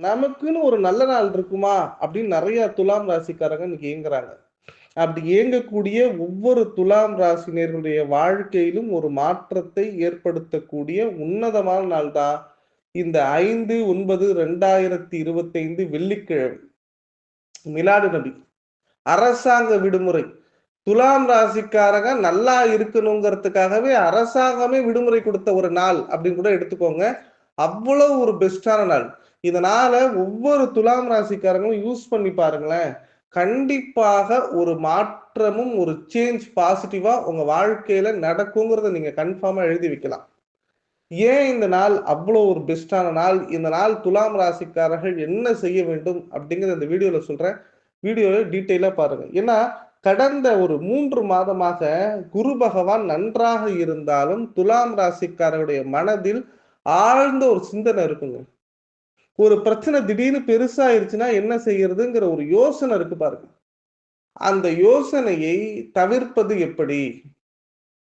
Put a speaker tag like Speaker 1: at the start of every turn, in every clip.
Speaker 1: நமக்குன்னு ஒரு நல்ல நாள் இருக்குமா? அப்படின்னு நிறைய துலாம் ராசிக்காரங்க இன்னைக்கு ஏங்குறாங்க. அப்படி இயங்கக்கூடிய ஒவ்வொரு துலாம் ராசினியர்களுடைய வாழ்க்கையிலும் ஒரு மாற்றத்தை ஏற்படுத்தக்கூடிய உன்னதமான நாள் தான் இந்த ஐந்து ஒன்பது ரெண்டாயிரத்தி இருபத்தி ஐந்து வெள்ளிக்கிழமை. மிலாடு நபி. அரசாங்க விடுமுறை. துலாம் ராசிக்காரங்க நல்லா இருக்கணுங்கிறதுக்காகவே அரசாங்கமே விடுமுறை கொடுத்த ஒரு நாள் அப்படின்னு கூட எடுத்துக்கோங்க. அவ்வளவு ஒரு பெஸ்டான நாள். இதனால ஒவ்வொரு துலாம் ராசிக்காரங்களும் யூஸ் பண்ணி பாருங்களேன். கண்டிப்பாக ஒரு மாற்றமும் ஒரு சேஞ்ச் பாசிட்டிவா உங்க வாழ்க்கையில நடக்குங்கிறத நீங்க கன்ஃபார்மா எழுதி வைக்கலாம். ஏன் இந்த நாள் அவ்வளோ ஒரு பெஸ்டான நாள்? இந்த நாள் துலாம் ராசிக்காரர்கள் என்ன செய்ய வேண்டும்? அப்படிங்கிறத இந்த வீடியோல சொல்றேன். வீடியோல டீட்டெயிலாக பாருங்க. ஏன்னா கடந்த ஒரு மூன்று மாதமாக குரு பகவான் நன்றாக இருந்தாலும் துலாம் ராசிக்காரருடைய மனதில் ஆழ்ந்த ஒரு சிந்தனை இருக்குங்க. ஒரு பிரச்சனை திடீர்னு பெருசாயிருச்சுன்னா என்ன செய்யறதுங்கிற ஒரு யோசனை இருக்கு பாருங்க. அந்த யோசனையை தவிர்ப்பது எப்படி?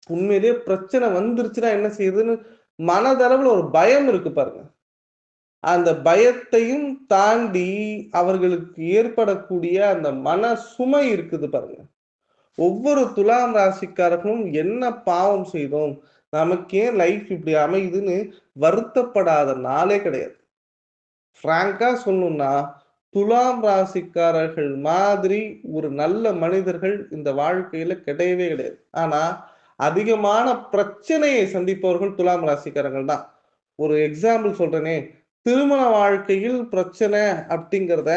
Speaker 1: உண்மையிலேயே பிரச்சனை வந்துருச்சுன்னா என்ன செய்யறதுன்னு மனதளவுல ஒரு பயம் இருக்கு பாருங்க. அந்த பயத்தையும் தாண்டி அவர்களுக்கு ஏற்படக்கூடிய அந்த மன சுமை இருக்குது பாருங்க. ஒவ்வொரு துலாம் ராசிக்காரர்களும் என்ன பாவம் செய்தோம்? நமக்கு ஏன் லைஃப் இப்படி அமையுதுன்னு வருத்தப்படாத நாளே கிடையாது. ஃப்ராங்கா சொல்லணும்னா துலாம் ராசிக்காரர்கள் மாதிரி ஒரு நல்ல மனிதர்கள் இந்த வாழ்க்கையில கிடையவே கிடையாது. ஆனா அதிகமான பிரச்சனையை சந்திப்பவர்கள் துலாம் ராசிக்காரர்கள் தான். ஒரு எக்ஸாம்பிள் சொல்றேனே திருமண வாழ்க்கையில் பிரச்சனை அப்படிங்கிறத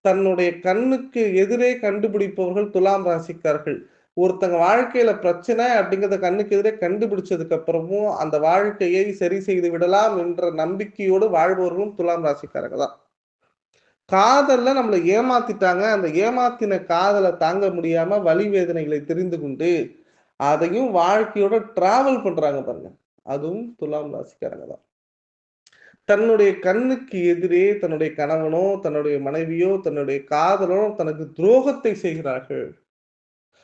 Speaker 1: தன்னுடைய கண்ணுக்கு எதிரே கண்டுபிடிப்பவர்கள் துலாம் ராசிக்காரர்கள். ஒருத்தங்க வாழ்க்கையில பிரச்சனை அப்படிங்கிறத கண்ணுக்கு எதிரே கண்டுபிடிச்சதுக்கு அப்புறமும் அந்த வாழ்க்கையை சரி செய்து விடலாம் என்ற நம்பிக்கையோடு வாழ்பவர்களும் துலாம் ராசிக்காரங்க தான். காதல்ல நம்மளை ஏமாத்திட்டாங்க. அந்த ஏமாத்தின காதலை தாங்க முடியாம வலி வேதனைகளை தெரிந்து கொண்டு அதையும் வாழ்க்கையோட டிராவல் பண்றாங்க பாருங்க. அதுவும் துலாம் ராசிக்காரங்க தான். தன்னுடைய கண்ணுக்கு எதிரே தன்னுடைய கணவனோ தன்னுடைய மனைவியோ தன்னுடைய காதலோ தனக்கு துரோகத்தை செய்கிறார்கள்.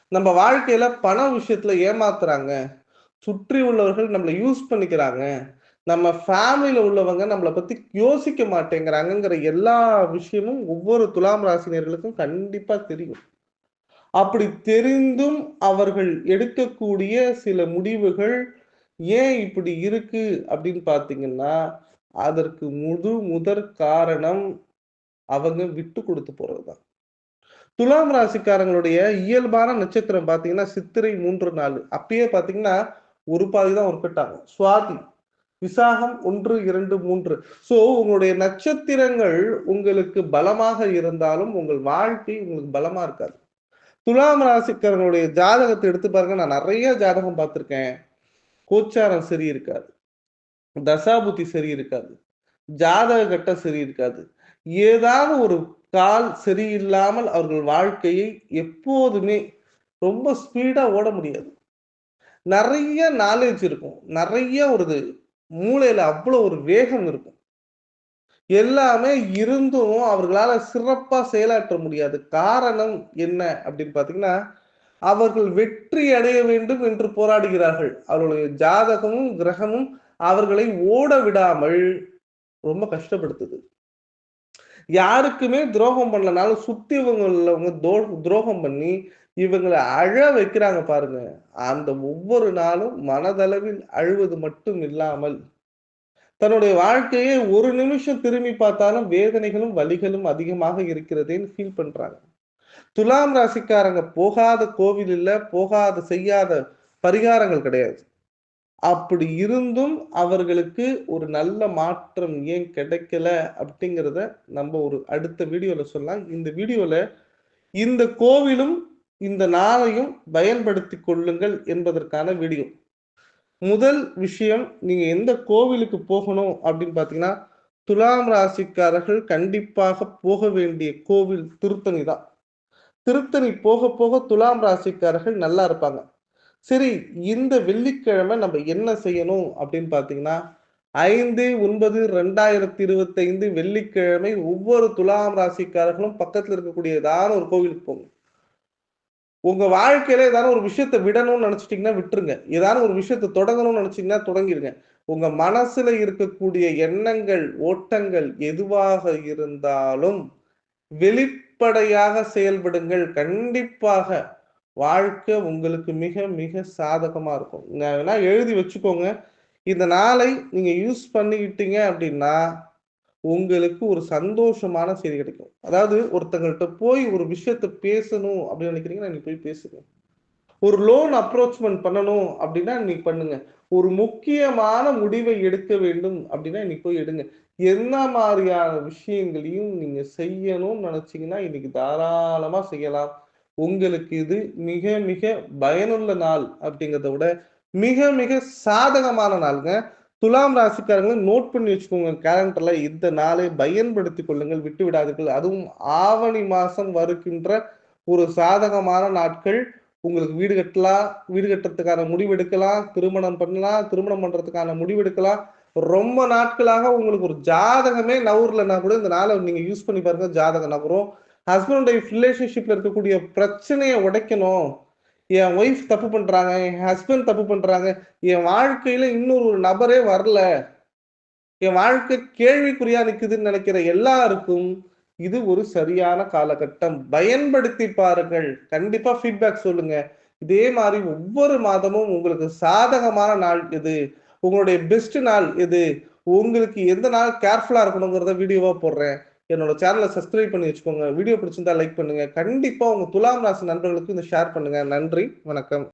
Speaker 1: நம்ம வாழ்க்கையில பண விஷயத்துல ஏமாத்துறாங்க. சுற்றி உள்ளவர்கள் நம்மளை யூஸ் பண்ணிக்கிறாங்க. நம்ம ஃபேமிலியில உள்ளவங்க நம்மளை பத்தி யோசிக்க மாட்டேங்கிறாங்கிற எல்லா விஷயமும் ஒவ்வொரு துலாம் ராசினியர்களுக்கும் கண்டிப்பா தெரியும். அப்படி தெரிந்தும் அவர்கள் எடுக்கக்கூடிய சில முடிவுகள் ஏன் இப்படி இருக்கு அப்படின்னு பாத்தீங்கன்னா அதற்கு முழு முதற் காரணம் அவங்க விட்டு கொடுத்து போறதுதான். துலாம் ராசிக்காரங்களுடைய இயல்பான நட்சத்திரம் பார்த்தீங்கன்னா சித்திரை மூன்று நாலு அப்பயே பார்த்தீங்கன்னா ஒரு பாதி தான் ஒர்க்கிட்டாங்க சுவாதி விசாகம் ஒன்று இரண்டு மூன்று. ஸோ உங்களுடைய நட்சத்திரங்கள் உங்களுக்கு பலமாக இருந்தாலும் உங்கள் வாழ்க்கை உங்களுக்கு பலமா இருக்காது. துலாம் ராசிக்காரங்களுடைய ஜாதகத்தை எடுத்து பாருங்க. நான் நிறைய ஜாதகம் பார்த்துருக்கேன். கோச்சாரம் சரி இருக்காது. தசாபுத்தி சரி இருக்காது. ஜாதக கட்டம் சரி இருக்காது. ஏதாவது ஒரு கால் சரியில்லாமல் அவர்கள் வாழ்க்கையை எப்போதுமே ரொம்ப ஸ்பீடாக ஓட முடியாது. நிறைய நாலேஜ் இருக்கும். நிறைய ஒரு இது மூளையில் அவ்வளோ ஒரு வேகம் இருக்கும். எல்லாமே இருந்தும் அவர்களால் சிறப்பாக செயலாற்ற முடியாது. காரணம் என்ன அப்படின்னு பார்த்தீங்கன்னா அவர்கள் வெற்றி அடைய வேண்டும் என்று போராடுகிறார்கள். அவர்களுடைய ஜாதகமும் கிரகமும் அவர்களை ஓட விடாமல் ரொம்ப கஷ்டப்படுத்துது. யாருக்குமே துரோகம் பண்ணலனாலும் சுத்திவங்க உள்ளவங்க துரோகம் பண்ணி இவங்களை அழ வைக்கிறாங்க பாருங்க. அந்த ஒவ்வொரு நாளும் மனதளவில் அழுவது மட்டும் இல்லாமல் தன்னுடைய வாழ்க்கையை ஒரு நிமிஷம் திரும்பி பார்த்தாலும் வேதனைகளும் வலிகளும் அதிகமாக இருக்கிறதேன்னு ஃபீல் பண்றாங்க. துலாம் ராசிக்காரங்க போகாத கோவில் இல்லை போகாத செய்யாத பரிகாரங்கள் கிடையாது. அப்படி இருந்தும் அவர்களுக்கு ஒரு நல்ல மாற்றம் ஏன் கிடைக்கல அப்படிங்கிறத நம்ம ஒரு அடுத்த வீடியோல சொல்லலாம். இந்த வீடியோல இந்த கோவிலும் இந்த நாளையும் பயன்படுத்தி கொள்ளுங்கள் என்பதற்கான வீடியோ. முதல் விஷயம் நீங்க எந்த கோவிலுக்கு போகணும் அப்படின்னு பாத்தீங்கன்னா துலாம் ராசிக்காரர்கள் கண்டிப்பாக போக வேண்டிய கோவில் திருத்தணி தான். திருத்தணி போக போக துலாம் ராசிக்காரர்கள் நல்லா இருப்பாங்க. சரி இந்த வெள்ளிக்கிழமை நம்ம என்ன செய்யணும் அப்படின்னு பாத்தீங்கன்னா ஐந்து ஒன்பது ரெண்டாயிரத்தி இருபத்தி ஐந்து வெள்ளிக்கிழமை ஒவ்வொரு துலாம் ராசிக்காரர்களும் பக்கத்துல இருக்கக்கூடிய ஏதாவது ஒரு கோவிலுக்கு போங்க. உங்க வாழ்க்கையில ஏதாவது ஒரு விஷயத்த விடணும்னு நினைச்சிட்டீங்கன்னா விட்டுருங்க. ஏதாவது ஒரு விஷயத்த தொடங்கணும்னு நினைச்சிங்கன்னா தொடங்கிருங்க. உங்க மனசுல இருக்கக்கூடிய எண்ணங்கள் ஓட்டங்கள் எதுவாக இருந்தாலும் வெளிப்படையாக செயல்படுங்கள். கண்டிப்பாக வாழ்க்கை உங்களுக்கு மிக மிக சாதகமாக இருக்கும். வேணா எழுதி வச்சுக்கோங்க. இந்த நாளை நீங்கள் யூஸ் பண்ணிக்கிட்டீங்க அப்படின்னா உங்களுக்கு ஒரு சந்தோஷமான செய்தி கிடைக்கும். அதாவது ஒருத்தங்கள்ட்ட போய் ஒரு விஷயத்த பேசணும் அப்படின்னு நினைக்கிறீங்கன்னா நீங்கள் போய் பேசுங்க. ஒரு லோன் அப்ரோச்மெண்ட் பண்ணணும் அப்படின்னா இன்னைக்கு பண்ணுங்க. ஒரு முக்கியமான முடிவை எடுக்க வேண்டும் அப்படின்னா இன்னைக்கு போய் எடுங்க. என்ன மாதிரியான விஷயங்களையும் நீங்க செய்யணும்னு நினைச்சீங்கன்னா இன்னைக்கு தாராளமா செய்யலாம். உங்களுக்கு இது மிக மிக பயனுள்ள நாள் அப்படிங்கிறத விட மிக மிக சாதகமான நாளுங்க. துலாம் ராசிக்காரங்களை நோட் பண்ணி வச்சுக்கோங்க கேலண்டர்ல இந்த நாளை பயன்படுத்தி கொள்ளுங்கள் விட்டு விடாதீர்கள். அதுவும் ஆவணி மாசம் வருகின்ற ஒரு சாதகமான நாட்கள். உங்களுக்கு வீடு கட்டலாம் வீடு கட்டுறதுக்கான முடிவெடுக்கலாம் திருமணம் பண்ணலாம் திருமணம் பண்றதுக்கான முடிவு எடுக்கலாம். ரொம்ப நாட்களாக உங்களுக்கு ஒரு ஜாதகமே நவுர்லன்னா கூட இந்த நாளை நீங்க யூஸ் பண்ணி பாருங்க ஜாதக நகரும் ஹஸ்பண்ட் ஒய்ஃப் ரிலேஷன்ஷிப்ல இருக்கக்கூடிய பிரச்சனையை உடைக்கணும். என் ஒய்ஃப் தப்பு பண்றாங்க என் ஹஸ்பண்ட் தப்பு பண்றாங்க. என் வாழ்க்கையில இன்னொரு ஒரு நபரே வரல. என் வாழ்க்கை கேள்விக்குறியா நிக்குதுன்னு நினைக்கிற எல்லாருக்கும் இது ஒரு சரியான காலகட்டம். பயன்படுத்தி பாருங்கள். கண்டிப்பா ஃபீட்பேக் சொல்லுங்க. இதே மாதிரி ஒவ்வொரு மாதமும் உங்களுக்கு சாதகமான நாள் எது? உங்களுடைய பெஸ்ட் நாள் எது? உங்களுக்கு எந்த நாள் கேர்ஃபுல்லா இருக்கணுங்கிறத வீடியோவா போடுறேன். என்னோட சேனலை சப்ஸ்கிரைப் பண்ணி வச்சுக்கோங்க. வீடியோ பிடிச்சிருந்தா லைக் பண்ணுங்க. கண்டிப்பா உங்க துலாம் ராசி நண்பர்களுக்கு இந்த ஷேர் பண்ணுங்க. நன்றி. வணக்கம்.